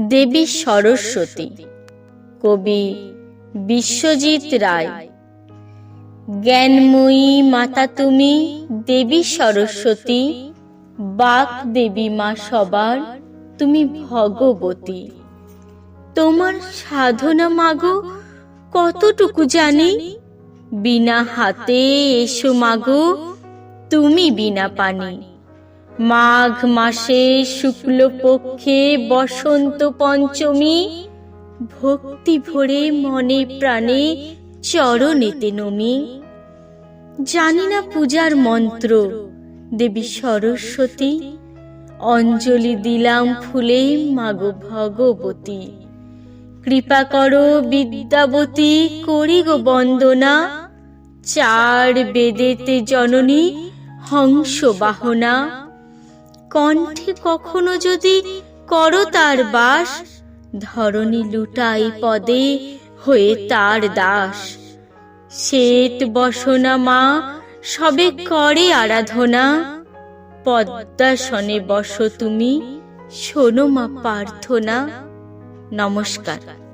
দেবী সরস্বতী। কবি বিশ্বজিৎ রায়। জ্ঞানময়ী মাতা তুমি, দেবী সরস্বতী। বাক দেবী মা সবার, তুমি ভগবতী। তোমার সাধনা মাগো, কতটুকু জানি? বিনা হাতে এসো মাগো, তুমি বিনা পানি। মাঘ মাসে শুক্লপক্ষে বসন্ত পঞ্চমী। ভক্তি ভরে মনে প্রাণে চরণেতে নমি। জানি না পূজার মন্ত্র, দেবী সরস্বতী। অঞ্জলি দিলাম ফুলে মাগো ভগবতী। কৃপা করো বিদ্যাবতী, করি গো বন্দনা। চার বেদেতে জননী, হংস বাহনা। কণ্ঠে কখনো যদি করো তার বাস, ধরণী লুটাই পদে হয়ে তার দাস। শ্বেত বসনা মা, সবে করে আরাধনা। পদ্মাসনে বসো তুমি, শোনো মা প্রার্থনা। নমস্কার।